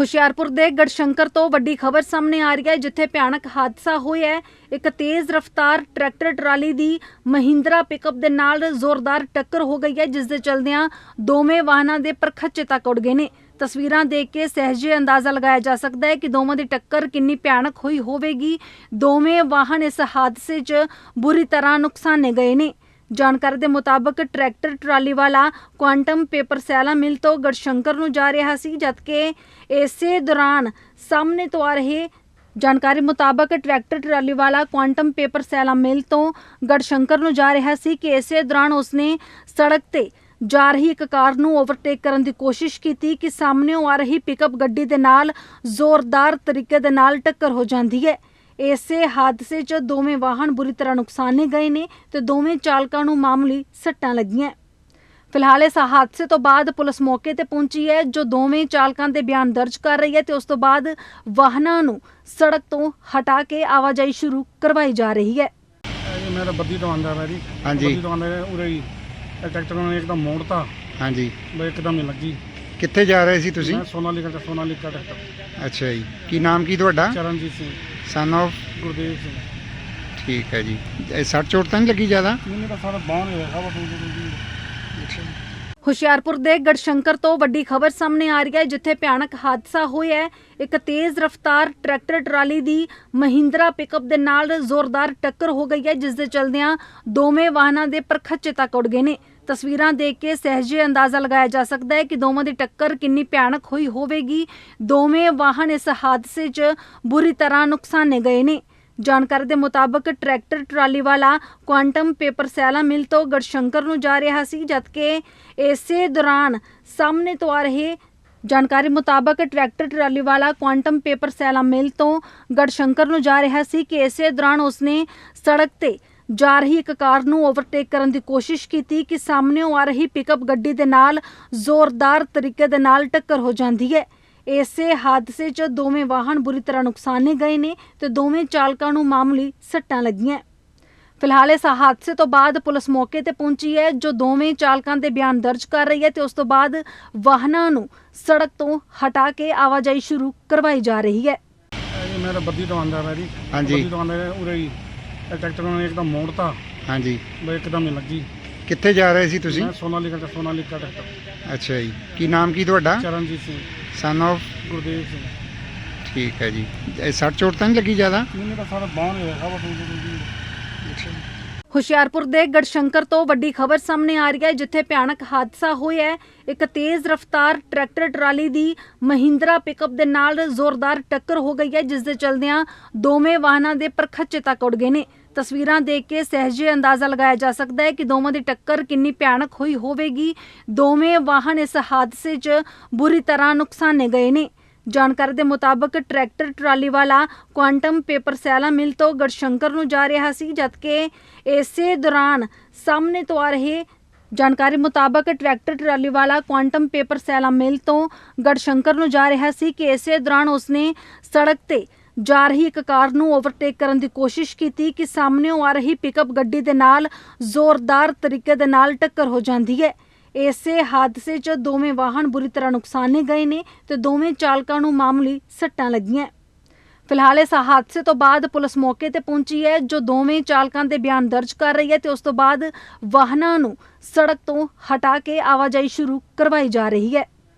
ਹੁਸ਼ਿਆਰਪੁਰ ਦੇ ਗੜਸ਼ੰਕਰ ਤੋਂ ਵੱਡੀ ਖਬਰ ਸਾਹਮਣੇ ਆ ਰਹੀ ਹੈ, ਜਿੱਥੇ ਭਿਆਨਕ ਹਾਦਸਾ ਹੋਇਆ ਹੈ। ਇੱਕ ਤੇਜ਼ ਰਫ਼ਤਾਰ ਟਰੈਕਟਰ ਟਰਾਲੀ ਦੀ ਮਹਿੰਦਰਾ ਪਿਕਅਪ ਦੇ ਨਾਲ ਜ਼ੋਰਦਾਰ ਟੱਕਰ ਹੋ ਗਈ ਹੈ, ਜਿਸ ਦੇ ਚਲਦਿਆਂ ਦੋਵੇਂ ਵਾਹਨਾਂ ਦੇ ਪਰਖੱਚੇ ਤੱਕ ਉੱਡ ਗਏ ਨੇ। ਤਸਵੀਰਾਂ ਦੇਖ ਕੇ ਸਹਿਜੇ ਅੰਦਾਜ਼ਾ ਲਗਾਇਆ ਜਾ ਸਕਦਾ ਹੈ ਕਿ ਦੋਵਾਂ ਦੀ ਟੱਕਰ ਕਿੰਨੀ ਭਿਆਨਕ ਹੋਈ ਹੋਵੇਗੀ। ਦੋਵੇਂ ਵਾਹਨ ਇਸ ਹਾਦਸੇ 'ਚ ਬੁਰੀ ਤਰ੍ਹਾਂ ਨੁਕਸਾਨੇ ਗਏ ਨੇ। ਜਾਣਕਾਰੀ ਦੇ ਮੁਤਾਬਕ ਟਰੈਕਟਰ, ਟਰਾਲੀ ਵਾਲਾ ਕੁਆਂਟਮ ਪੇਪਰ ਸੈਲਾ ਮਿਲ ਤੋਂ ਗੜਸ਼ੰਕਰ ਨੂੰ ਜਾ ਰਿਹਾ ਸੀ, ਜਦਕਿ ਇਸੇ ਦੌਰਾਨ ਸਾਹਮਣੇ ਤੋਂ ਆ ਰਹੇ ਜਾਣਕਾਰੀ ਮੁਤਾਬਕ ਟਰੈਕਟਰ, ਟਰਾਲੀ ਵਾਲਾ ਕੁਆਂਟਮ ਪੇਪਰ ਸੈਲਾ ਮਿਲ ਤੋਂ ਗੜਸ਼ੰਕਰ ਨੂੰ ਜਾ ਰਿਹਾ ਸੀ ਕਿ ਇਸੇ ਦੌਰਾਨ ਉਸਨੇ ਸੜਕ ਤੇ ਜਾ ਰਹੀ ਇੱਕ ਕਾਰ ਨੂੰ ਓਵਰਟੇਕ ਕਰਨ ਦੀ ਕੋਸ਼ਿਸ਼ ਕੀਤੀ ਕਿ ਸਾਹਮਣੇ ਆ ਰਹੀ ਪਿਕਅਪ ਗੱਡੀ ਦੇ ਨਾਲ ਜ਼ੋਰਦਾਰ ਤਰੀਕੇ ਦੇ ਨਾਲ ਟੱਕਰ ਹੋ ਜਾਂਦੀ ਹੈ। ਇਸੇ ਹਾਦਸੇ 'ਚ ਦੋਵੇਂ ਵਾਹਨ ਬੁਰੀ ਤਰ੍ਹਾਂ ਨੁਕਸਾਨੇ ਗਏ ਨੇ ਤੇ ਦੋਵੇਂ ਚਾਲਕਾਂ ਨੂੰ ਮਾਮੂਲੀ ਸੱਟਾਂ ਲੱਗੀਆਂ। ਫਿਲਹਾਲ ਇਸ ਹਾਦਸੇ ਤੋਂ ਬਾਅਦ ਪੁਲਿਸ ਮੌਕੇ ਤੇ ਪਹੁੰਚੀ ਹੈ ਜੋ ਦੋਵੇਂ ਚਾਲਕਾਂ ਦੇ ਬਿਆਨ ਦਰਜ ਕਰ ਰਹੀ ਹੈ ਤੇ ਉਸ ਤੋਂ ਬਾਅਦ ਵਾਹਨਾਂ ਨੂੰ ਸੜਕ ਤੋਂ ਹਟਾ ਕੇ ਆਵਾਜਾਈ ਸ਼ੁਰੂ ਕਰਵਾਈ ਜਾ ਰਹੀ ਹੈ। ਇਹ ਮੇਰਾ ਬੱਦੀ ਤੋਂ ਆਂਦਾ ਮੇਰੀ ਹਾਂਜੀ। ਬੱਦੀ ਤੋਂ ਆਂਦਾ ਉਰੇ ਹੀ। ਇਹ ਟਰੈਕਟਰ ਨੇ ਇੱਕਦਮ ਮੋੜਤਾ। ਹਾਂਜੀ। ਬਈ ਇੱਕਦਮ ਹੀ ਲੱਗੀ। ਕਿੱਥੇ ਜਾ ਰਹੇ ਸੀ ਤੁਸੀਂ? ਮੈਂ ਸੋਨਾਲੀਕਾ ਦਾ ਸੋਨਾਲੀਕਾ ਟਰੈਕਟਰ। ਅੱਛਾ ਜੀ। ਕੀ ਨਾਮ ਕੀ ਤੁਹਾਡਾ? ਚਰਨਜੀਤ ਸਿੰਘ। ਸਨ of ਗੁਰਦੇਵ ਸਿੰਘ। ਠੀਕ ਹੈ ਜੀ। ਇਹ ਸੱਟ ਚੋਟ ਤਾਂ ਨਹੀਂ ਲੱਗੀ ਜ਼ਿਆਦਾ? ਮੈਨੂੰ ਤਾਂ ਸਾਰਾ ਬਾਹਰ ਹੋਇਆ ਖਬਰ ਤੋਂ ਹੁਸ਼ਿਆਰਪੁਰ ਦੇ ਗੜਸ਼ੰਕਰ ਤੋਂ ਵੱਡੀ ਖਬਰ ਸਾਹਮਣੇ ਆ ਰਹੀ ਹੈ, ਜਿੱਥੇ ਭਿਆਨਕ ਹਾਦਸਾ ਹੋਇਆ ਹੈ। ਇੱਕ ਤੇਜ਼ ਰਫ਼ਤਾਰ ਟਰੈਕਟਰ ਟਰਾਲੀ ਦੀ ਮਹਿੰਦਰਾ ਪਿਕਅਪ ਦੇ ਨਾਲ ਜ਼ੋਰਦਾਰ ਟੱਕਰ ਹੋ ਗਈ ਹੈ, ਜਿਸ ਦੇ ਚਲਦਿਆਂ ਦੋਵੇਂ ਵਾਹਨਾਂ ਦੇ ਪਰਖੱਚੇ ਤੱਕ ਉੱਡ ਗਏ ਨੇ। ਤਸਵੀਰਾਂ ਦੇਖ ਕੇ ਸਹਿਜੇ ਅੰਦਾਜ਼ਾ ਲਗਾਇਆ ਜਾ ਸਕਦਾ ਹੈ ਕਿ ਦੋਵਾਂ ਦੀ ਟੱਕਰ ਕਿੰਨੀ ਭਿਆਨਕ ਹੋਈ ਹੋਵੇਗੀ। ਦੋਵੇਂ ਵਾਹਨ ਇਸ ਹਾਦਸੇ 'ਚ ਬੁਰੀ ਤਰ੍ਹਾਂ ਨੁਕਸਾਨੇ ਗਏ ਨੇ। ਜਾਣਕਾਰੀ ਦੇ ਮੁਤਾਬਕ ਟਰੈਕਟਰ, ਟਰਾਲੀ ਵਾਲਾ ਕੁਆਂਟਮ ਪੇਪਰ ਸੈਲਾ ਮਿਲ ਤੋਂ ਗੜਸ਼ੰਕਰ ਨੂੰ ਜਾ ਰਿਹਾ ਸੀ, ਜਦਕਿ ਇਸੇ ਦੌਰਾਨ ਸਾਹਮਣੇ ਤੋਂ ਆ ਰਹੇ ਜਾਣਕਾਰੀ ਮੁਤਾਬਕ ਟਰੈਕਟਰ, ਟਰਾਲੀ ਵਾਲਾ ਕੁਆਂਟਮ ਪੇਪਰ ਸੈਲਾ ਮਿਲ ਤੋਂ ਗੜਸ਼ੰਕਰ ਨੂੰ ਜਾ ਰਿਹਾ ਸੀ ਕਿ ਇਸੇ ਦੌਰਾਨ ਉਸਨੇ ਸੜਕ ਤੇ ਜਾ ਰਹੀ ਇੱਕ ਕਾਰ ਨੂੰ ਓਵਰਟੇਕ ਕਰਨ ਦੀ ਕੋਸ਼ਿਸ਼ ਕੀਤੀ ਕਿ ਸਾਹਮਣੇੋਂ ਆ ਰਹੀ ਪਿਕਅਪ ਗੱਡੀ ਦੇ ਨਾਲ ਜ਼ੋਰਦਾਰ ਤਰੀਕੇ ਦੇ ਨਾਲ ਟੱਕਰ ਹੋ ਜਾਂਦੀ ਹੈ। ਇਸੇ ਹਾਦਸੇ 'ਚ ਦੋਵੇਂ ਵਾਹਨ ਬੁਰੀ ਤਰ੍ਹਾਂ ਨੁਕਸਾਨੇ ਗਏ ਨੇ ਤੇ ਦੋਵੇਂ ਚਾਲਕਾਂ ਨੂੰ ਮਾਮੂਲੀ ਸੱਟਾਂ ਲੱਗੀਆਂ। ਫਿਲਹਾਲ ਇਸ ਹਾਦਸੇ ਤੋਂ ਬਾਅਦ ਪੁਲਿਸ ਮੌਕੇ ਤੇ ਪਹੁੰਚੀ ਹੈ ਜੋ ਦੋਵੇਂ ਚਾਲਕਾਂ ਦੇ ਬਿਆਨ ਦਰਜ ਕਰ ਰਹੀ ਹੈ ਤੇ ਉਸ ਤੋਂ ਬਾਅਦ ਵਾਹਨਾਂ ਨੂੰ ਸੜਕ ਤੋਂ ਹਟਾ ਕੇ ਆਵਾਜਾਈ ਸ਼ੁਰੂ ਕਰਵਾਈ ਜਾ ਰਹੀ ਹੈ। ਇਹ ਮੇਰਾ ਬੱਦੀ ਤੋਂ ਆਂਦਾ ਮੇਰੀ ਹਾਂਜੀ। ਬੱਦੀ ਤੋਂ ਆਂਦਾ ਉਰੇ ਹੀ। ਇਹ ਟਰੈਕਟਰ ਨੇ ਇੱਕਦਮ ਮੋੜਤਾ। ਹਾਂਜੀ। ਬਈ ਇੱਕਦਮ ਹੀ ਲੱਗੀ। ਕਿੱਥੇ ਜਾ ਰਹੇ ਸੀ ਤੁਸੀਂ? ਮੈਂ ਸੋਨਾਲੀਕਾ ਦਾ ਸੋਨਾਲੀਕਾ ਟਰੈਕਟਰ। ਅੱਛਾ ਜੀ। ਕੀ ਨਾਮ ਕੀ ਤੁਹਾਡਾ? ਚਰਨਜੀਤ ਸਿੰਘ। ਸਨ of ਗੁਰਦੇਵ ਸਿੰਘ। ਠੀਕ ਹੈ ਜੀ। ਇਹ ਸੱਟ ਚੋਟ ਤਾਂ ਨਹੀਂ ਲੱਗੀ ਜ਼ਿਆਦਾ? ਮੈਨੂੰ ਤਾਂ ਸਾਰਾ ਬਾਹਰ ਹੋਇਆ ਖਬਰ ਤੋਂ ਹੁਸ਼ਿਆਰਪੁਰ ਦੇ ਗੜਸ਼ੰਕਰ ਤੋਂ ਵੱਡੀ ਖਬਰ ਸਾਹਮਣੇ ਆ ਰਹੀ ਹੈ ਜਿੱਥੇ ਭਿਆਨਕ ਹਾਦਸਾ ਹੋਇਆ ਹੈ। ਇੱਕ ਤੇਜ਼ ਰਫ਼ਤਾਰ ਟਰੈਕਟਰ ਟਰਾਲੀ ਦੀ ਮਹਿੰਦਰਾ ਪਿਕਅਪ ਦੇ ਨਾਲ ਜ਼ੋਰਦਾਰ ਟੱਕਰ ਹੋ ਗਈ ਹੈ ਜਿਸ ਦੇ ਚਲਦਿਆਂ ਦੋਵੇਂ ਵਾਹਨਾਂ ਦੇ ਪਰਖੱਚੇ ਤੱਕ ਉੱਡ ਗਏ ਨੇ। ਤਸਵੀਰਾਂ ਦੇਖ ਕੇ ਸਹਿਜੇ ਅੰਦਾਜ਼ਾ ਲਗਾਇਆ ਜਾ ਸਕਦਾ ਹੈ ਕਿ ਦੋਵਾਂ ਦੀ ਟੱਕਰ ਕਿੰਨੀ ਭਿਆਨਕ ਹੋਈ ਹੋਵੇਗੀ। ਦੋਵੇਂ ਵਾਹਨ ਇਸ ਹਾਦਸੇ 'ਚ ਬੁਰੀ ਤਰ੍ਹਾਂ ਨੁਕਸਾਨੇ ਗਏ ਨੇ। ਜਾਣਕਾਰੀ ਦੇ ਮੁਤਾਬਕ ਟਰੈਕਟਰ, ਟਰਾਲੀ ਵਾਲਾ ਕੁਆਂਟਮ ਪੇਪਰ ਸੈਲਾ ਮਿਲ ਤੋਂ ਗੜਸ਼ੰਕਰ ਨੂੰ ਜਾ ਰਿਹਾ ਸੀ, ਜਦਕਿ ਇਸੇ ਦੌਰਾਨ ਸਾਹਮਣੇ ਤੋਂ ਆ ਰਹੇ ਜਾਣਕਾਰੀ ਮੁਤਾਬਕ ਟਰੈਕਟਰ, ਟਰਾਲੀ ਵਾਲਾ ਕੁਆਂਟਮ ਪੇਪਰ ਸੈਲਾ ਮਿਲ ਤੋਂ ਗੜਸ਼ੰਕਰ ਨੂੰ ਜਾ ਰਿਹਾ ਸੀ ਕਿ ਇਸੇ ਦੌਰਾਨ ਉਸਨੇ ਸੜਕ ਤੇ ਜਾ ਰਹੀ ਇੱਕ ਕਾਰ ਨੂੰ ਓਵਰਟੇਕ ਕਰਨ ਦੀ ਕੋਸ਼ਿਸ਼ ਕੀਤੀ ਕਿ ਸਾਹਮਣੇੋਂ ਆ ਰਹੀ ਪਿਕਅਪ ਗੱਡੀ ਦੇ ਨਾਲ ਜ਼ੋਰਦਾਰ ਤਰੀਕੇ ਦੇ ਨਾਲ ਟੱਕਰ ਹੋ ਜਾਂਦੀ ਹੈ। ਇਸੇ ਹਾਦਸੇ 'ਚ ਦੋਵੇਂ ਵਾਹਨ ਬੁਰੀ ਤਰ੍ਹਾਂ ਨੁਕਸਾਨੇ ਗਏ ਨੇ ਤੇ ਦੋਵੇਂ ਚਾਲਕਾਂ ਨੂੰ ਮਾਮੂਲੀ ਸੱਟਾਂ ਲੱਗੀਆਂ। ਫਿਲਹਾਲ ਇਸ ਹਾਦਸੇ ਤੋਂ ਬਾਅਦ ਪੁਲਿਸ ਮੌਕੇ ਤੇ ਪਹੁੰਚੀ ਹੈ, ਜੋ ਦੋਵੇਂ ਚਾਲਕਾਂ ਦੇ ਬਿਆਨ ਦਰਜ ਕਰ ਰਹੀ ਹੈ ਤੇ ਉਸ ਤੋਂ ਬਾਅਦ ਵਾਹਨਾਂ ਨੂੰ ਸੜਕ ਤੋਂ ਹਟਾ ਕੇ ਆਵਾਜਾਈ ਸ਼ੁਰੂ ਕਰਵਾਈ ਜਾ ਰਹੀ ਹੈ।